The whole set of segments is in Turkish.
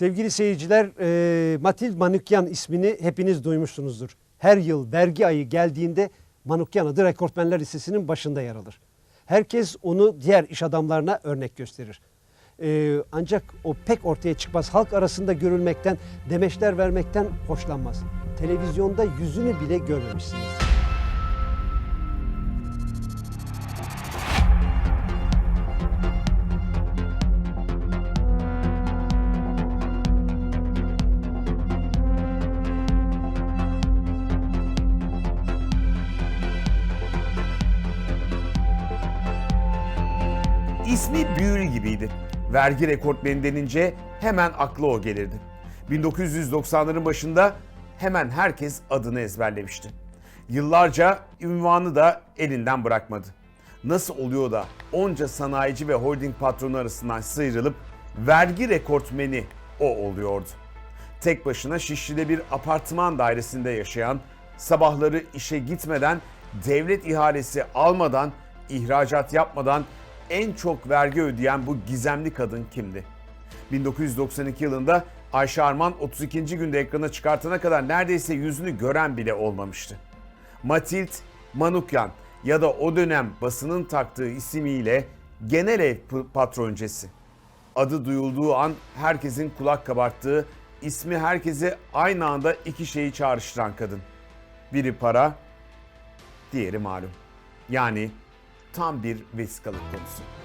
Sevgili seyirciler, e, Matil Manukyan ismini hepiniz duymuşsunuzdur. Her yıl vergi ayı geldiğinde Manukyan adı rekortmenler listesinin başında yer alır. Herkes onu diğer iş adamlarına örnek gösterir. E, ancak o pek ortaya çıkmaz. Halk arasında görülmekten, demeçler vermekten hoşlanmaz. Televizyonda yüzünü bile görmemişsinizdir. Vergi rekortmeni denince hemen aklı o gelirdi. 1990'ların başında hemen herkes adını ezberlemişti. Yıllarca ünvanı da elinden bırakmadı. Nasıl oluyor da onca sanayici ve holding patronu arasından sıyrılıp vergi rekortmeni o oluyordu. Tek başına Şişli'de bir apartman dairesinde yaşayan, sabahları işe gitmeden, devlet ihalesi almadan, ihracat yapmadan en çok vergi ödeyen bu gizemli kadın kimdi? 1992 yılında Ayşe Arman 32. günde ekrana çıkartana kadar neredeyse yüzünü gören bile olmamıştı. Matilt Manukyan ya da o dönem basının taktığı ismiyle genel ev patroncesi. Adı duyulduğu an herkesin kulak kabarttığı, ismi herkese aynı anda iki şeyi çağrıştıran kadın. Biri para, diğeri malum. Yani tam bir vesikalık konusu.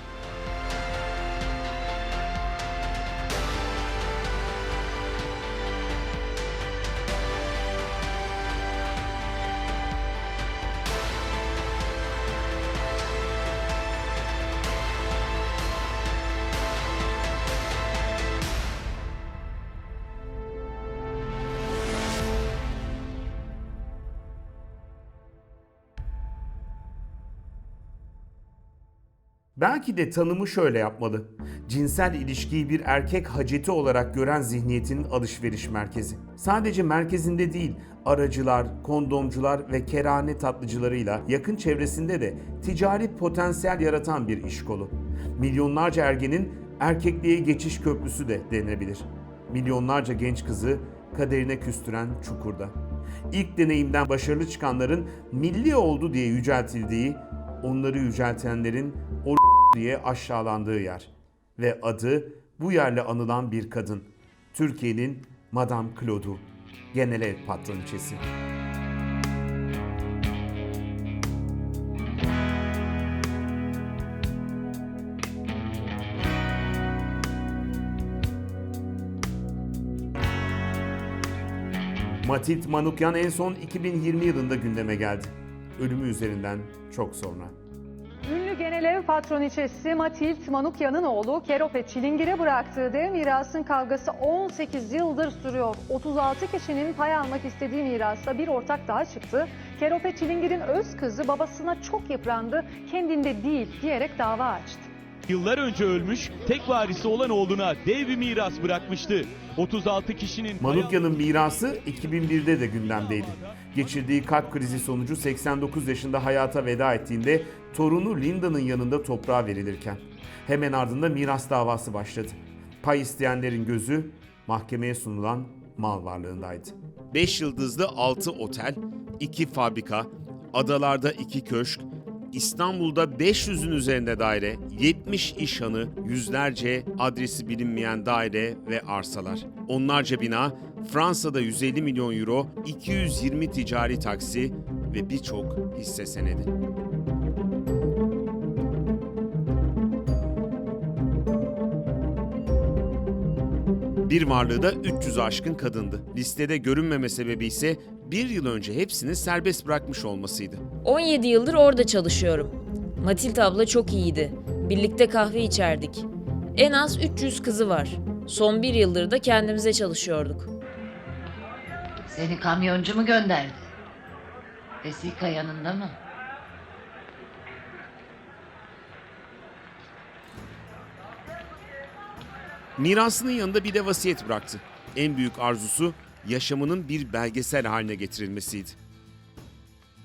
Belki de tanımı şöyle yapmalı. Cinsel ilişkiyi bir erkek haceti olarak gören zihniyetin alışveriş merkezi. Sadece merkezinde değil, aracılar, kondomcular ve kerane tatlıcılarıyla yakın çevresinde de ticari potansiyel yaratan bir iş kolu. Milyonlarca ergenin erkekliğe geçiş köprüsü de denebilir. Milyonlarca genç kızı kaderine küstüren çukurda. İlk deneyimden başarılı çıkanların milli oldu diye yüceltildiği, onları yüceltenlerin o diye aşağılandığı yer. Ve adı bu yerle anılan bir kadın. Türkiye'nin Madame Claude'u, genel ev patroniçesi. Matit Manukyan en son 2020 yılında gündeme geldi. Ölümü üzerinden çok sonra. Ünlü genel ev patroniçesi Matilt Manukyan'ın oğlu Kerope Çilingir'e bıraktığı dev mirasın kavgası 18 yıldır sürüyor. 36 kişinin pay almak istediği mirasta bir ortak daha çıktı. Kerope Çilingir'in öz kızı babasına çok yıprandı, kendinde değil diyerek dava açtı. Yıllar önce ölmüş, tek varisi olan oğluna dev bir miras bırakmıştı. 36 kişinin... Manukya'nın mirası 2001'de de gündemdeydi. Geçirdiği kalp krizi sonucu 89 yaşında hayata veda ettiğinde torunu Linda'nın yanında toprağa verilirken hemen ardında miras davası başladı. Pay isteyenlerin gözü mahkemeye sunulan mal varlığındaydı. 5 yıldızlı 6 otel, 2 fabrika, adalarda 2 köşk, İstanbul'da 500'ün üzerinde daire, 70 iş hanı, yüzlerce adresi bilinmeyen daire ve arsalar. Onlarca bina, Fransa'da 150 milyon euro, 220 ticari taksi ve birçok hisse senedi. Bir varlığı da 300'ü aşkın kadındı. Listede görünmeme sebebi ise bir yıl önce hepsini serbest bırakmış olmasıydı. 17 yıldır orada çalışıyorum. Matilda abla çok iyiydi. Birlikte kahve içerdik. En az 300 kızı var. Son bir yıldır da kendimize çalışıyorduk. Seni kamyoncu mu gönderdi? Vesika yanında mı? Mirasının yanında bir de vasiyet bıraktı. En büyük arzusu yaşamının bir belgesel haline getirilmesiydi.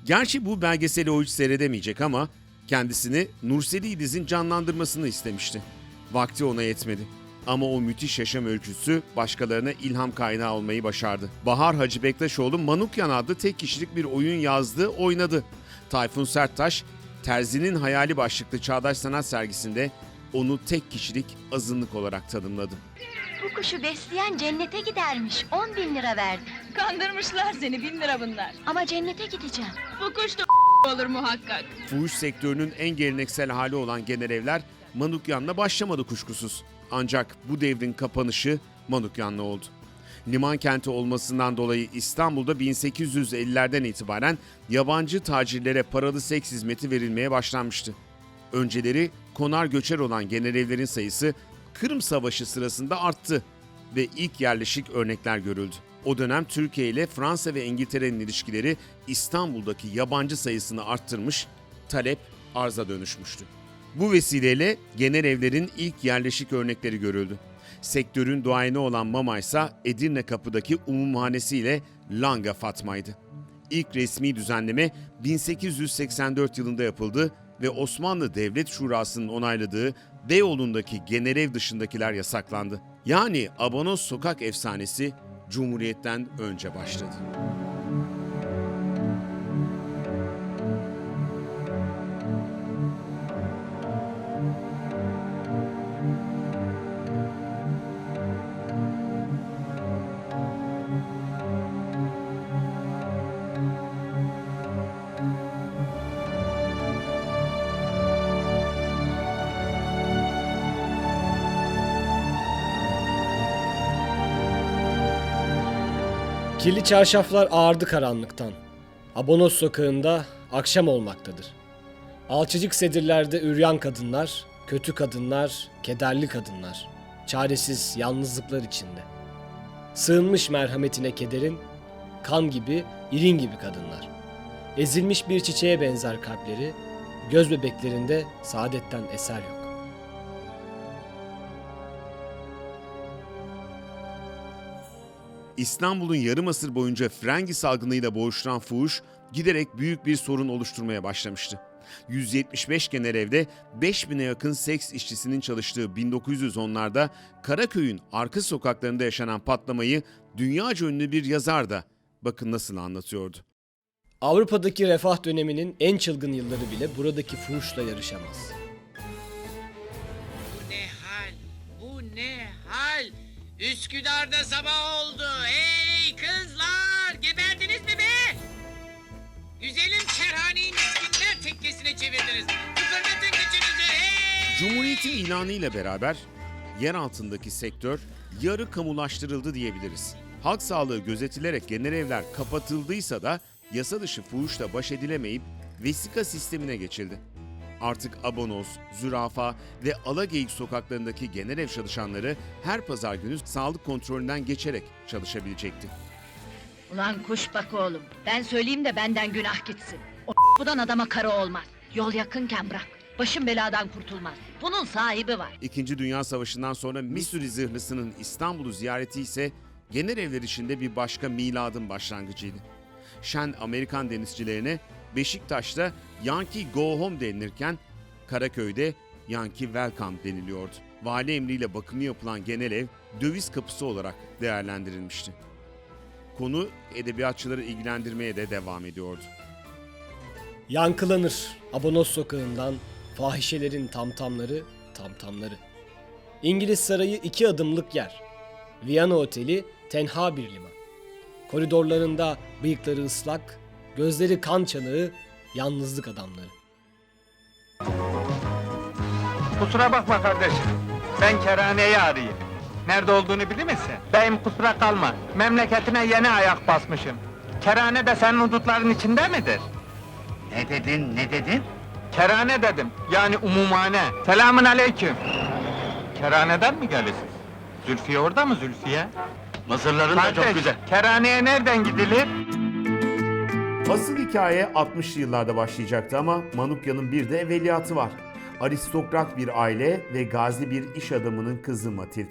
Gerçi bu belgeseli o hiç seyredemeyecek ama kendisini Nurseli İdiz'in canlandırmasını istemişti. Vakti ona yetmedi. Ama o müthiş yaşam öyküsü başkalarına ilham kaynağı olmayı başardı. Bahar Hacı Bektaşoğlu Manukyan adlı tek kişilik bir oyun yazdı, oynadı. Tayfun Serttaş, Terzi'nin Hayali başlıklı Çağdaş Sanat sergisinde onu tek kişilik azınlık olarak tanımladı. Bu kuşu besleyen cennete gidermiş. 10 bin lira verdi. Kandırmışlar seni bin lira bunlar. Ama cennete gideceğim. Bu kuş da olur muhakkak. Fuhuş sektörünün en geleneksel hali olan genel evler Manukyan'la başlamadı kuşkusuz. Ancak bu devrin kapanışı Manukyan'la oldu. Liman kenti olmasından dolayı İstanbul'da 1850'lerden itibaren yabancı tacirlere paralı seks hizmeti verilmeye başlanmıştı. Önceleri konar göçer olan genel evlerin sayısı Kırım Savaşı sırasında arttı ve ilk yerleşik örnekler görüldü. O dönem Türkiye ile Fransa ve İngiltere'nin ilişkileri İstanbul'daki yabancı sayısını arttırmış, talep arza dönüşmüştü. Bu vesileyle genel evlerin ilk yerleşik örnekleri görüldü. Sektörün duayeni olan Mama ise Edirne Kapı'daki umumhanesiyle Langa Fatma'ydı. İlk resmi düzenleme 1884 yılında yapıldı ve Osmanlı Devlet Şurası'nın onayladığı Beyoğlu'ndaki genelev dışındakiler yasaklandı. Yani Abonos sokak efsanesi Cumhuriyet'ten önce başladı. Kirli çarşaflar ağardı karanlıktan. Abonos sokağında akşam olmaktadır. Alçıcık sedirlerde üryan kadınlar, kötü kadınlar, kederli kadınlar. Çaresiz yalnızlıklar içinde. Sığınmış merhametine kederin, kan gibi, irin gibi kadınlar. Ezilmiş bir çiçeğe benzer kalpleri, göz bebeklerinde saadetten eser yok. İstanbul'un yarım asır boyunca frengi salgınıyla boğuşturan fuhuş giderek büyük bir sorun oluşturmaya başlamıştı. 175 genel evde 5000'e yakın seks işçisinin çalıştığı 1910'larda Karaköy'ün arka sokaklarında yaşanan patlamayı dünyaca ünlü bir yazar da bakın nasıl anlatıyordu. Avrupa'daki refah döneminin en çılgın yılları bile buradaki fuhuşla yarışamaz. Üsküdar'da sabah oldu. Hey kızlar! Geberdiniz mi be? Güzelim kerhaneyi miskinler tekkesine çevirdiniz. Kıpırdatın gücünüzü hey! Cumhuriyet'in ilanıyla beraber yer altındaki sektör yarı kamulaştırıldı diyebiliriz. Halk sağlığı gözetilerek genel evler kapatıldıysa da yasa dışı fuhuşla baş edilemeyip vesika sistemine geçildi. Artık abonos, zürafa ve alageyik sokaklarındaki genel ev çalışanları her pazar günü sağlık kontrolünden geçerek çalışabilecekti. Ulan kuş bak oğlum. Ben söyleyeyim de benden günah gitsin. O budan adama karı olmaz. Yol yakınken bırak. Başım beladan kurtulmaz. Bunun sahibi var. İkinci Dünya Savaşı'ndan sonra Missouri zırhlısının İstanbul'u ziyareti ise genel evler içinde bir başka miladın başlangıcıydı. Şen Amerikan denizcilerine Beşiktaş'ta Yankee Go Home denilirken Karaköy'de Yankee Welcome deniliyordu. Vali emriyle bakımı yapılan genel ev döviz kapısı olarak değerlendirilmişti. Konu edebiyatçıları ilgilendirmeye de devam ediyordu. Yankılanır Abonos sokağından fahişelerin tamtamları tamtamları. İngiliz sarayı iki adımlık yer. Viyana Oteli tenha bir liman. Koridorlarında bıyıkları ıslak, gözleri kan çanağı, yalnızlık adamları. Kusura bakma kardeşim. Ben kerhaneyi arayayım. Nerede olduğunu bilir misin? Beyim kusura kalma. Memleketine yeni ayak basmışım. Kerhane de senin hudutların içinde midir? Ne dedin, ne dedin? Kerhane dedim. Yani umumhane. Selamün aleyküm. Kerhaneden mi gelirsiniz? Zülfiye orada mı Zülfiye? Mısırların Kardeş, kerhaneye nereden gidilir? Asıl hikaye 60'lı yıllarda başlayacaktı ama Manukya'nın bir de evveliyatı var. Aristokrat bir aile ve gazi bir iş adamının kızı Matild.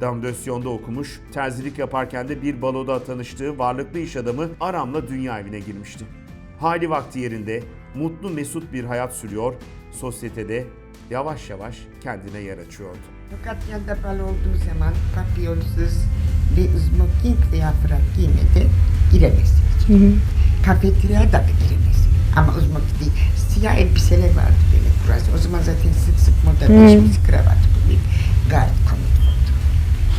Damdösyon'da okumuş, terzilik yaparken de bir baloda tanıştığı varlıklı iş adamı Aram'la dünya evine girmişti. Hali vakti yerinde, mutlu mesut bir hayat sürüyor, sosyetede yavaş yavaş kendine yer açıyordu. Tokatya'da bal olduğu zaman papyonsuz ve smoking veya frak giymeden giremezsiniz. Kafeteryaya da giremezsiniz. Ama smoking değil, siyah elbiseler vardı böyle burası. O zaman zaten sık sık moda değişmiş kravat bu bir gayet komik oldu.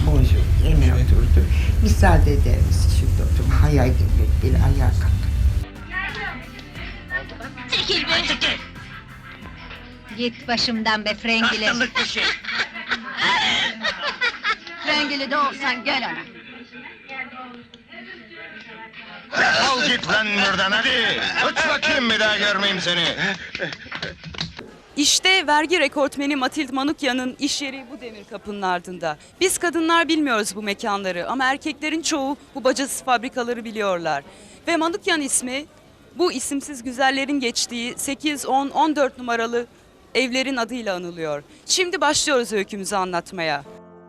Bonjour, hemen oturdu. Müsaade eder misin şurada oturum? Hayal devlet bir ayağa kalktı. Çekil be! Çekil! Git başımdan be Frengili. bir şey. Frengili de olsan gel ana. Al git lan buradan hadi. Uç bakayım bir daha görmeyeyim seni. İşte vergi rekortmeni Matild Manukya'nın iş yeri bu demir kapının ardında. Biz kadınlar bilmiyoruz bu mekanları ama erkeklerin çoğu bu bacasız fabrikaları biliyorlar. Ve Manukyan ismi bu isimsiz güzellerin geçtiği 8, 10, 14 numaralı evlerin adıyla anılıyor. Şimdi başlıyoruz öykümüzü anlatmaya.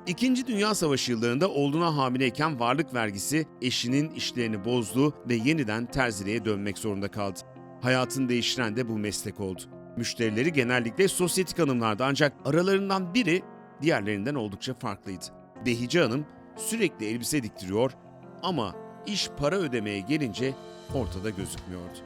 İkinci Dünya Savaşı yıllarında oğluna hamileyken varlık vergisi eşinin işlerini bozdu ve yeniden terziliğe dönmek zorunda kaldı. Hayatını değiştiren de bu meslek oldu. Müşterileri genellikle sosyetik hanımlardı ancak aralarından biri diğerlerinden oldukça farklıydı. Behice Hanım sürekli elbise diktiriyor ama iş para ödemeye gelince ortada gözükmüyordu.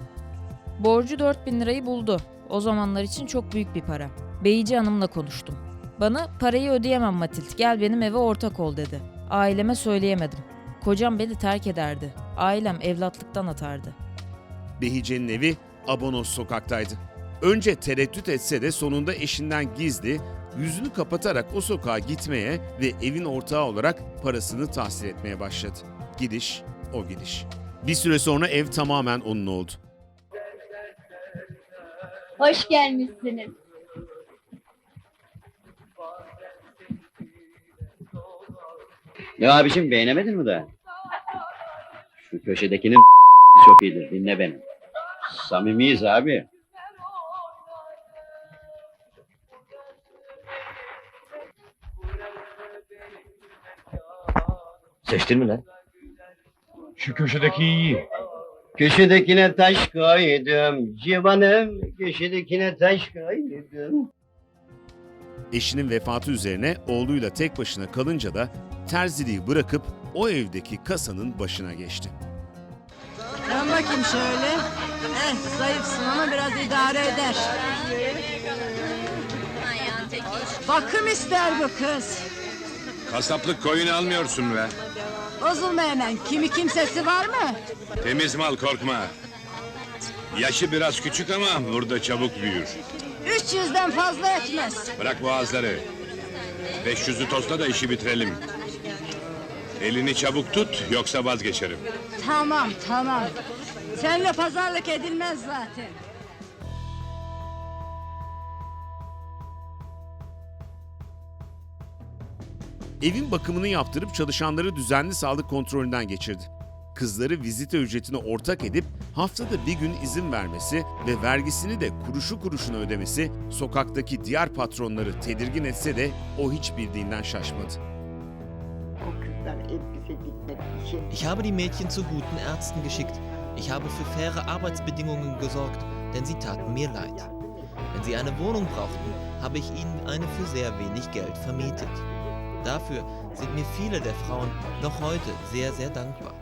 Borcu 4000 lirayı buldu. O zamanlar için çok büyük bir para. Beyici Hanım'la konuştum. Bana parayı ödeyemem Matilt gel benim eve ortak ol dedi. Aileme söyleyemedim. Kocam beni terk ederdi. Ailem evlatlıktan atardı. Behice'nin evi Abonos sokaktaydı. Önce tereddüt etse de sonunda eşinden gizli, yüzünü kapatarak o sokağa gitmeye ve evin ortağı olarak parasını tahsil etmeye başladı. Gidiş, o gidiş. Bir süre sonra ev tamamen onun oldu. Hoş gelmişsiniz. Ne abicim beğenemedin mi daha? Şu köşedekinin çok iyidir dinle beni. Samimiyiz abi. Seçtin mi lan? Şu köşedeki iyi. Köşedekine taş koydum civanım, köşedekine taş koydum. Eşinin vefatı üzerine oğluyla tek başına kalınca da terziliği bırakıp o evdeki kasanın başına geçti. Dön bakayım şöyle. Eh, zayıfsın ama biraz idare eder. Bakım ister bu kız. Kasaplık koyun almıyorsun be. Bozulma hemen. Kimi kimsesi var mı? Temiz mal korkma. Yaşı biraz küçük ama burada çabuk büyür. 300'den fazla etmez. Bırak boğazları. 500'ü tosta da işi bitirelim. Elini çabuk tut yoksa vazgeçerim. Tamam, tamam. Seninle pazarlık edilmez zaten. Evin bakımını yaptırıp çalışanları düzenli sağlık kontrolünden geçirdi. Kızları vizite ücretine ortak edip haftada bir gün izin vermesi ve vergisini de kuruşu kuruşuna ödemesi sokaktaki diğer patronları tedirgin etse de o hiç bildiğinden şaşmadı. Ich habe die Mädchen zu guten Ärzten geschickt. Ich habe für faire Arbeitsbedingungen gesorgt, denn sie taten mir leid. Wenn sie eine Wohnung brauchten, habe ich ihnen eine für sehr wenig Geld vermietet. Dafür sind mir viele der Frauen noch heute sehr, sehr dankbar.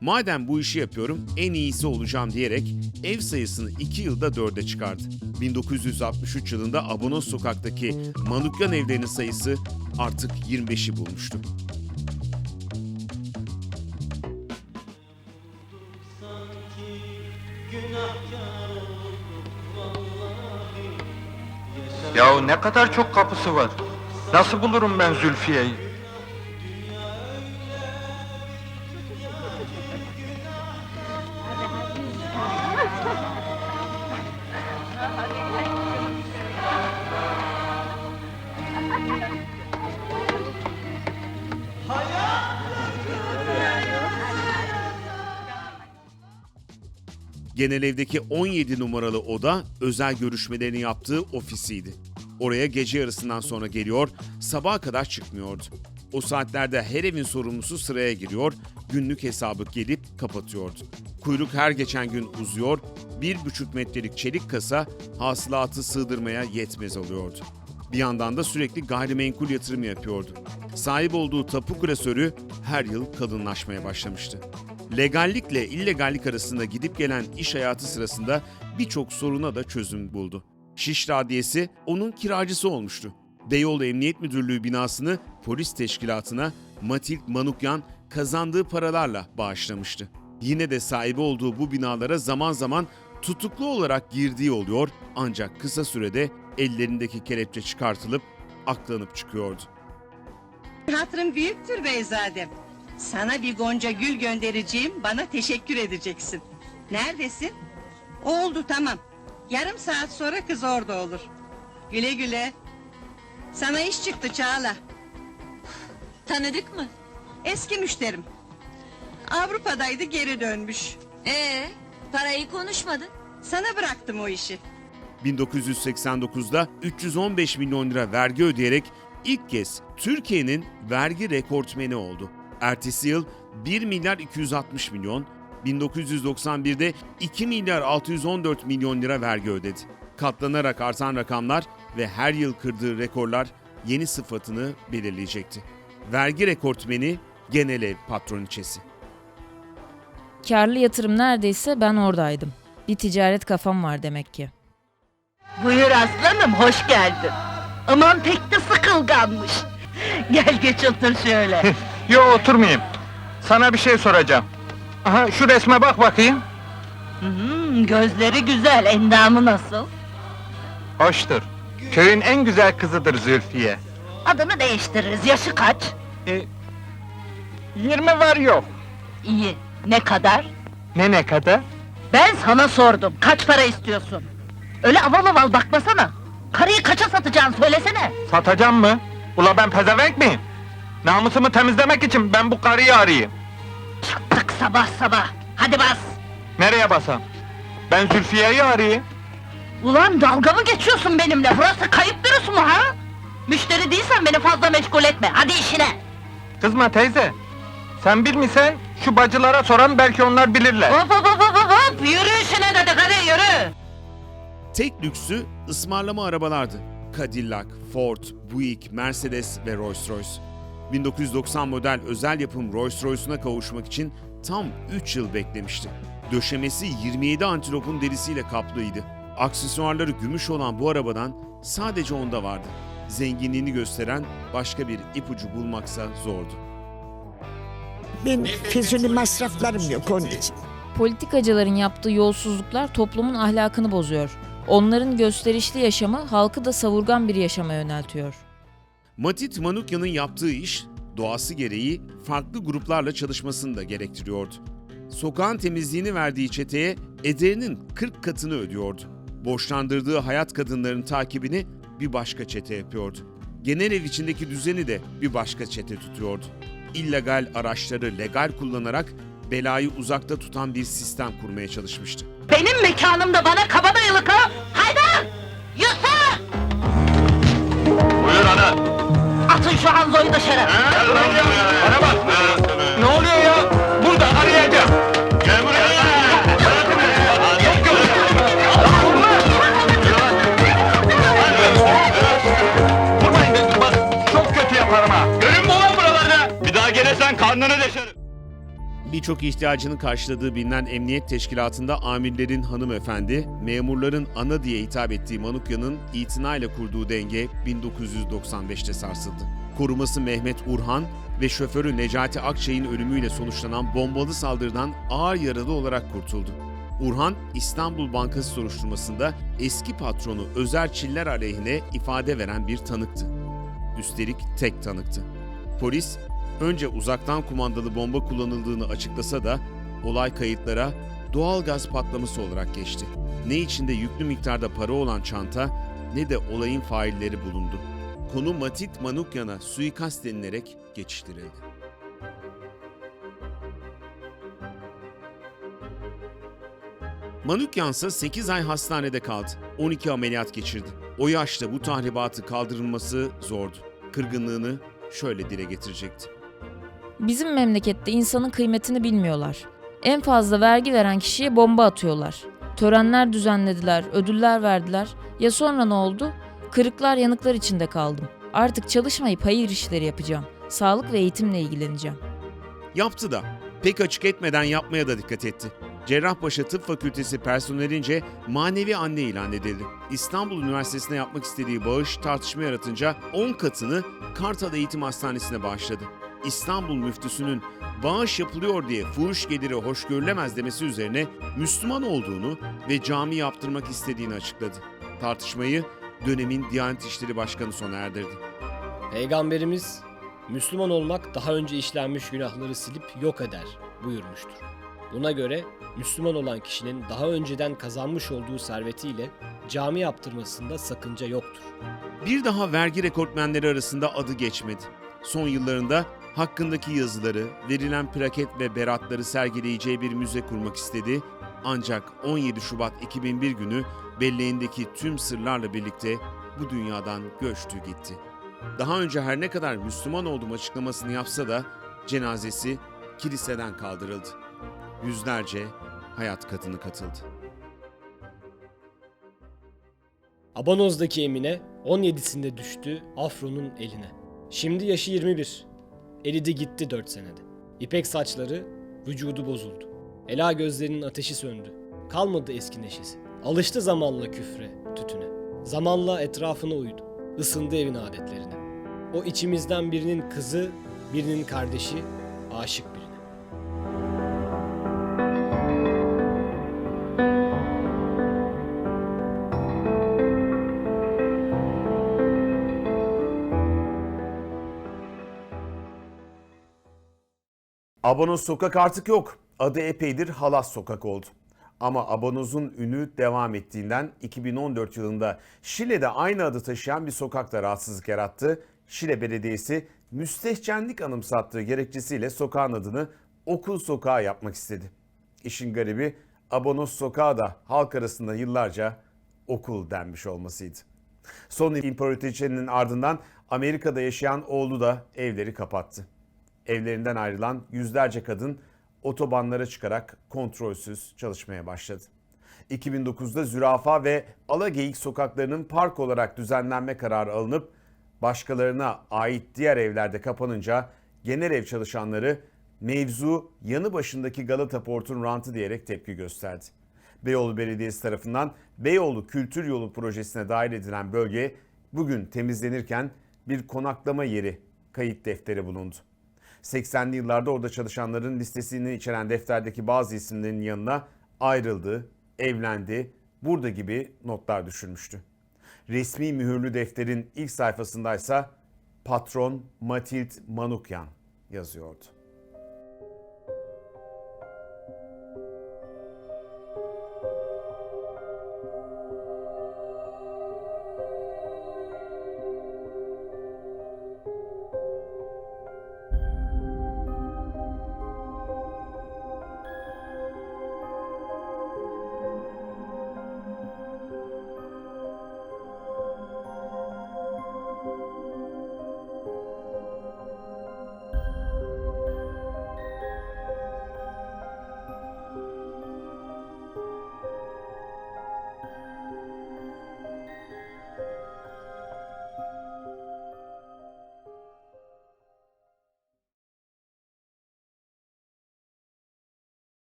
Madem bu işi yapıyorum en iyisi olacağım diyerek ev sayısını 2 yılda 4'e çıkardı. 1963 yılında Abonos sokaktaki Manukyan evlerinin sayısı artık 25'i bulmuştu. Ya ne kadar çok kapısı var. Nasıl bulurum ben Zülfiye'yi? Genel evdeki 17 numaralı oda özel görüşmelerini yaptığı ofisiydi. Oraya gece yarısından sonra geliyor, sabaha kadar çıkmıyordu. O saatlerde her evin sorumlusu sıraya giriyor, günlük hesabı gelip kapatıyordu. Kuyruk her geçen gün uzuyor, bir buçuk metrelik çelik kasa hasılatı sığdırmaya yetmez oluyordu. Bir yandan da sürekli gayrimenkul yatırımı yapıyordu. Sahip olduğu tapu klasörü her yıl kalınlaşmaya başlamıştı. Legallikle illegallik arasında gidip gelen iş hayatı sırasında birçok soruna da çözüm buldu. Şiş Radiyesi onun kiracısı olmuştu. Beyoğlu Emniyet Müdürlüğü binasını polis teşkilatına Matild Manukyan kazandığı paralarla bağışlamıştı. Yine de sahibi olduğu bu binalara zaman zaman tutuklu olarak girdiği oluyor ancak kısa sürede ellerindeki kelepçe çıkartılıp aklanıp çıkıyordu. Hatırın büyüktür Beyzadem. Sana bir gonca gül göndereceğim, bana teşekkür edeceksin. Neredesin? Oldu tamam. Yarım saat sonra kız orada olur. Güle güle. Sana iş çıktı Çağla. Tanıdık mı? Eski müşterim. Avrupa'daydı geri dönmüş. Ee, parayı konuşmadın. Sana bıraktım o işi. 1989'da 315 milyon lira vergi ödeyerek ilk kez Türkiye'nin vergi rekortmeni oldu. Ertesi yıl 1 milyar 260 milyon, 1991'de 2 milyar 614 milyon lira vergi ödedi. Katlanarak artan rakamlar ve her yıl kırdığı rekorlar yeni sıfatını belirleyecekti. Vergi rekortmeni genel ev patroniçesi. Karlı yatırım neredeyse ben oradaydım. Bir ticaret kafam var demek ki. Buyur aslanım, hoş geldin. Aman pek de sıkılganmış. Gel geç otur şöyle. Yo oturmayayım. Sana bir şey soracağım. Aha şu resme bak bakayım. Hmm, gözleri güzel, endamı nasıl? Hoştur. Köyün en güzel kızıdır Zülfiye. Adını değiştiririz, yaşı kaç? E, 20 var yok. İyi, ne kadar? Ne ne kadar? Ben sana sordum, kaç para istiyorsun? Öyle aval aval bakmasana. Karıyı kaça satacaksın söylesene. Satacağım mı? Ula ben pezevenk miyim? Namusumu temizlemek için ben bu karıyı arayayım. Çattık sabah sabah. Hadi bas. Nereye basam? Ben Zülfiye'yi arayayım. Ulan dalga mı geçiyorsun benimle? Burası kayıp bürosu mu ha? Müşteri değilsen beni fazla meşgul etme. Hadi işine. Kızma teyze. Sen bilmişsen şu bacılara soran belki onlar bilirler. Hop hop hop hop hop. Yürü işine dedik hadi yürü. Tek lüksü ısmarlama arabalardı. Cadillac, Ford, Buick, Mercedes ve Rolls-Royce. 1990 model özel yapım Rolls-Royce'una kavuşmak için tam 3 yıl beklemişti. Döşemesi 27 antilopun derisiyle kaplıydı. Aksesuarları gümüş olan bu arabadan sadece onda vardı. Zenginliğini gösteren başka bir ipucu bulmaksa zordu. Benim füzuli masraflarım yok onun için. Politikacıların yaptığı yolsuzluklar toplumun ahlakını bozuyor. Onların gösterişli yaşamı halkı da savurgan bir yaşama yöneltiyor. Matit Manukyan'ın yaptığı iş doğası gereği farklı gruplarla çalışmasını da gerektiriyordu. Sokağın temizliğini verdiği çeteye ederinin 40 katını ödüyordu. Borçlandırdığı hayat kadınların takibini bir başka çete yapıyordu. Genel ev içindeki düzeni de bir başka çete tutuyordu. İllegal araçları legal kullanarak belayı uzakta tutan bir sistem kurmaya çalışmıştı. Benim mekanımda bana kabadayılık ha? Atın şu Hanzo'yu dışarı. Bana bak. Ne oluyor ya? Burada arayacağım. Gel buraya. Vurmayın bak çok kötü yaparım ha. Görünme ulan buralarda. Bir daha gelirsen karnını deşerim. Birçok ihtiyacını karşıladığı bilinen emniyet teşkilatında amirlerin hanımefendi, memurların ana diye hitap ettiği Manukya'nın itinayla kurduğu denge 1995'te sarsıldı. Koruması Mehmet Urhan ve şoförü Necati Akçay'ın ölümüyle sonuçlanan bombalı saldırıdan ağır yaralı olarak kurtuldu. Urhan, İstanbul Bankası soruşturmasında eski patronu Özer Çiller aleyhine ifade veren bir tanıktı. Üstelik tek tanıktı. Polis önce uzaktan kumandalı bomba kullanıldığını açıklasa da olay kayıtlara doğal gaz patlaması olarak geçti. Ne içinde yüklü miktarda para olan çanta ne de olayın failleri bulundu. Konu Matit Manukyan'a suikast denilerek geçiştirildi. Manukyan ise 8 ay hastanede kaldı. 12 ameliyat geçirdi. O yaşta bu tahribatı kaldırılması zordu. Kırgınlığını şöyle dile getirecekti. Bizim memlekette insanın kıymetini bilmiyorlar. En fazla vergi veren kişiye bomba atıyorlar. Törenler düzenlediler, ödüller verdiler. Ya sonra ne oldu? Kırıklar yanıklar içinde kaldım. Artık çalışmayıp hayır işleri yapacağım. Sağlık ve eğitimle ilgileneceğim. Yaptı da. Pek açık etmeden yapmaya da dikkat etti. Cerrahpaşa Tıp Fakültesi personelince manevi anne ilan edildi. İstanbul Üniversitesi'ne yapmak istediği bağış tartışma yaratınca 10 katını Kartal Eğitim Hastanesi'ne bağışladı. İstanbul müftüsünün bağış yapılıyor diye fuhuş geliri hoş görülemez demesi üzerine Müslüman olduğunu ve cami yaptırmak istediğini açıkladı. Tartışmayı dönemin Diyanet İşleri Başkanı sona erdirdi. Peygamberimiz Müslüman olmak daha önce işlenmiş günahları silip yok eder buyurmuştur. Buna göre Müslüman olan kişinin daha önceden kazanmış olduğu servetiyle cami yaptırmasında sakınca yoktur. Bir daha vergi rekortmenleri arasında adı geçmedi. Son yıllarında hakkındaki yazıları, verilen plaket ve beratları sergileyeceği bir müze kurmak istedi. Ancak 17 Şubat 2001 günü belleğindeki tüm sırlarla birlikte bu dünyadan göçtü gitti. Daha önce her ne kadar Müslüman olduğum açıklamasını yapsa da cenazesi kiliseden kaldırıldı. Yüzlerce hayat kadını katıldı. Abanoz'daki Emine 17'sinde düştü Afro'nun eline. Şimdi yaşı 21. Eridi gitti 4 senede. İpek saçları, vücudu bozuldu. Ela gözlerinin ateşi söndü. Kalmadı eski neşesi. Alıştı zamanla küfre, tütüne. Zamanla etrafına uydu. Isındı evin adetlerine. O içimizden birinin kızı, birinin kardeşi, aşık Abonoz Sokak artık yok. Adı epeydir Halas Sokak oldu. Ama Abanoz'un ünü devam ettiğinden 2014 yılında Şile'de aynı adı taşıyan bir sokakta rahatsızlık yarattı. Şile Belediyesi müstehcenlik anımsattığı gerekçesiyle sokağın adını Okul Sokağı yapmak istedi. İşin garibi Abonoz Sokağı da halk arasında yıllarca okul denmiş olmasıydı. Son imparatoriçenin ardından Amerika'da yaşayan oğlu da evleri kapattı. Evlerinden ayrılan yüzlerce kadın otobanlara çıkarak kontrolsüz çalışmaya başladı. 2009'da Zürafa ve Alageyik sokaklarının park olarak düzenlenme kararı alınıp başkalarına ait diğer evlerde kapanınca genel ev çalışanları mevzu yanı başındaki Galata Port'un rantı diyerek tepki gösterdi. Beyoğlu Belediyesi tarafından Beyoğlu Kültür Yolu projesine dahil edilen bölge bugün temizlenirken bir konaklama yeri kayıt defteri bulundu. 80'li yıllarda orada çalışanların listesini içeren defterdeki bazı isimlerin yanına ayrıldı, evlendi, burada gibi notlar düşürmüştü. Resmi mühürlü defterin ilk sayfasındaysa patron Matild Manukyan yazıyordu.